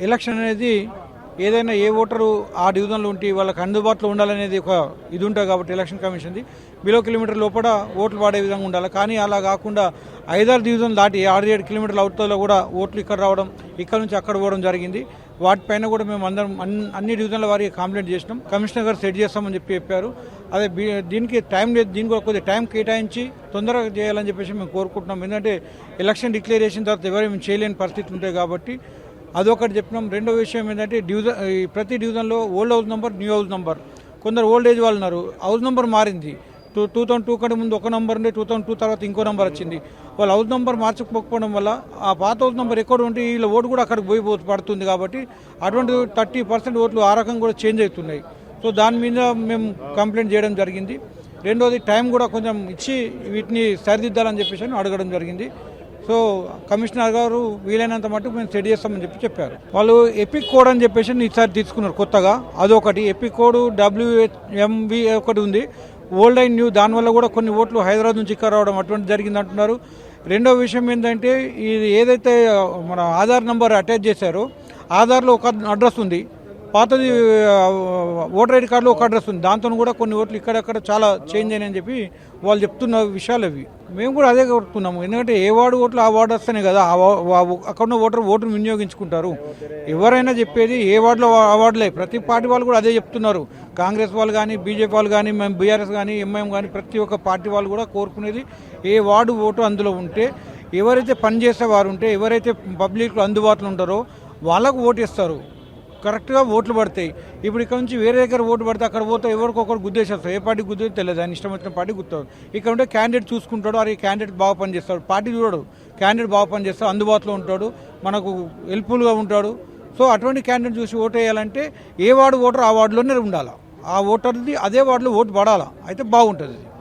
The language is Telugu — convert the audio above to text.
ఎలక్షన్ అనేది ఏదైనా ఏ ఓటరు ఆ డివిజన్లో ఉంటే వాళ్ళకి అందుబాటులో ఉండాలనేది ఒక ఇది ఉంటుంది కాబట్టి ఎలక్షన్ కమిషన్ది. బిలో కిలోమీటర్ లోపల ఓట్లు వాడే విధంగా ఉండాలి. కానీ అలా కాకుండా ఐదారు డివిజన్ దాటి ఆరు ఏడు కిలోమీటర్ల అవుట్లో కూడా ఓట్లు ఇక్కడ రావడం ఇక్కడ నుంచి అక్కడ పోవడం జరిగింది. వాటిపైన కూడా మేము అందరం అన్ని- అన్ని డివిజన్ల వారికి కంప్లైంట్ చేసినాం. కమిషనర్ గారు సెట్ చేస్తామని చెప్పి చెప్పారు. అదే దీనికి టైం లేదు. దీనికి కూడా కొద్దిగా టైం కేటాయించి తొందరగా చేయాలని చెప్పేసి మేము కోరుకుంటున్నాం. ఎందుకంటే ఎలక్షన్ డిక్లేర్ చేసిన తర్వాత ఎవరు మేము చేయలేని పరిస్థితి ఉంటాయి కాబట్టి అదొకటి చెప్పినాం. రెండో విషయం ఏంటంటే డివిజన్ ప్రతి డివిజన్లో old house number new house number. కొందరు ఓల్డ్ ఏజ్ వాళ్ళు ఉన్నారు. హౌస్ నెంబర్ మారింది. టూ టూ థౌసండ్ టూ కంటే ముందు ఒక నెంబర్ ఉండే టూ థౌసండ్ టూ తర్వాత ఇంకో నెంబర్ వచ్చింది. వాళ్ళు హౌస్ నెంబర్ మార్చకపోకపోవడం వల్ల ఆ పాత హౌస్ నెంబర్ ఎక్కడ ఉంటే వీళ్ళ ఓటు కూడా అక్కడికి పోయి పో- పడుతుంది కాబట్టి అటువంటి థర్టీ పర్సెంట్ ఓట్లు ఆ రకంగా కూడా చేంజ్ అవుతున్నాయి. సో దాని మీద మేము కంప్లైంట్ చేయడం జరిగింది. రెండోది టైం కూడా కొంచెం ఇచ్చి వీటిని సరిదిద్దాలని చెప్పేసి అని అడగడం జరిగింది. సో కమిషనర్ గారు వీలైనంత మటుకు మేము సెట్ చేస్తామని చెప్పి చెప్పారు. వాళ్ళు ఎపిక్ కోడ్ అని చెప్పేసి ఈసారి తీసుకున్నారు కొత్తగా. అదొకటి. ఎపిక్ కోడ్ డబ్ల్యూహెచ్ఎంవి ఒకటి ఉంది. ఓల్డ్ అండ్ న్యూ దానివల్ల కూడా కొన్ని ఓట్లు హైదరాబాద్ నుంచి ఇక్కడ రావడం అటువంటి జరిగింది అంటున్నారు. రెండో విషయం ఏంటంటే ఇది ఏదైతే మన ఆధార్ నెంబర్ అటాచ్ చేశారో ఆధార్లో ఒక అడ్రస్ ఉంది. పాతది ఓటర్ ఐడి కార్డులో ఒక అడ్రస్ ఉంది. దాంతో కూడా కొన్ని ఓట్లు ఇక్కడక్కడ చాలా చేంజ్ అయినాయని చెప్పి వాళ్ళు చెప్తున్న విషయాలు అవి. మేము కూడా అదే కోరుతున్నాము. ఎందుకంటే ఏ వార్డు ఓట్లు ఆ వార్డు వస్తేనే కదా. అక్కడ ఉన్న ఓటర్ ఓటును వినియోగించుకుంటారు. ఎవరైనా చెప్పేది ఏ వార్డులో ఆ వార్డులే. ప్రతి పార్టీ వాళ్ళు కూడా అదే చెప్తున్నారు. కాంగ్రెస్ వాళ్ళు కానీ బీజేపీ వాళ్ళు కానీ మేము బీఆర్ఎస్ కానీ ఎంఐఎం కానీ ప్రతి ఒక్క పార్టీ వాళ్ళు కూడా కోరుకునేది ఏ వార్డు ఓటు అందులో ఉంటే ఎవరైతే పనిచేసే వారు ఉంటే ఎవరైతే పబ్లిక్ అందుబాటులో ఉంటారో వాళ్ళకు ఓటు ఇస్తారు కరెక్ట్గా ఓట్లు పడతాయి. ఇప్పుడు ఇక్కడ నుంచి వేరే దగ్గర ఓటు పడితే అక్కడ పోతే ఎవరికొకరు గుద్దేసేస్తారు. ఏ పార్టీ గుద్దేది తెలియదు. ఆయన ఇష్టం వచ్చిన పార్టీ గుర్తాడు ఇక్కడ ఉంటే క్యాండిడేట్ చూసుకుంటాడు. అరే క్యాండిడేట్ బాగా పనిచేస్తాడు. పార్టీ చూడడు. క్యాండిడేట్ బాగా పనిచేస్తాడు. అందుబాటులో ఉంటాడు. మనకు హెల్ప్ఫుల్గా ఉంటాడు. సో అటువంటి క్యాండిడేట్ చూసి ఓటు వేయాలంటే ఏ వార్డు ఓటర్ ఆ వార్డులోనే ఉండాలి? ఆ ఓటర్ది అదే వార్డులో ఓటు పడాలా? అయితే బాగుంటుంది.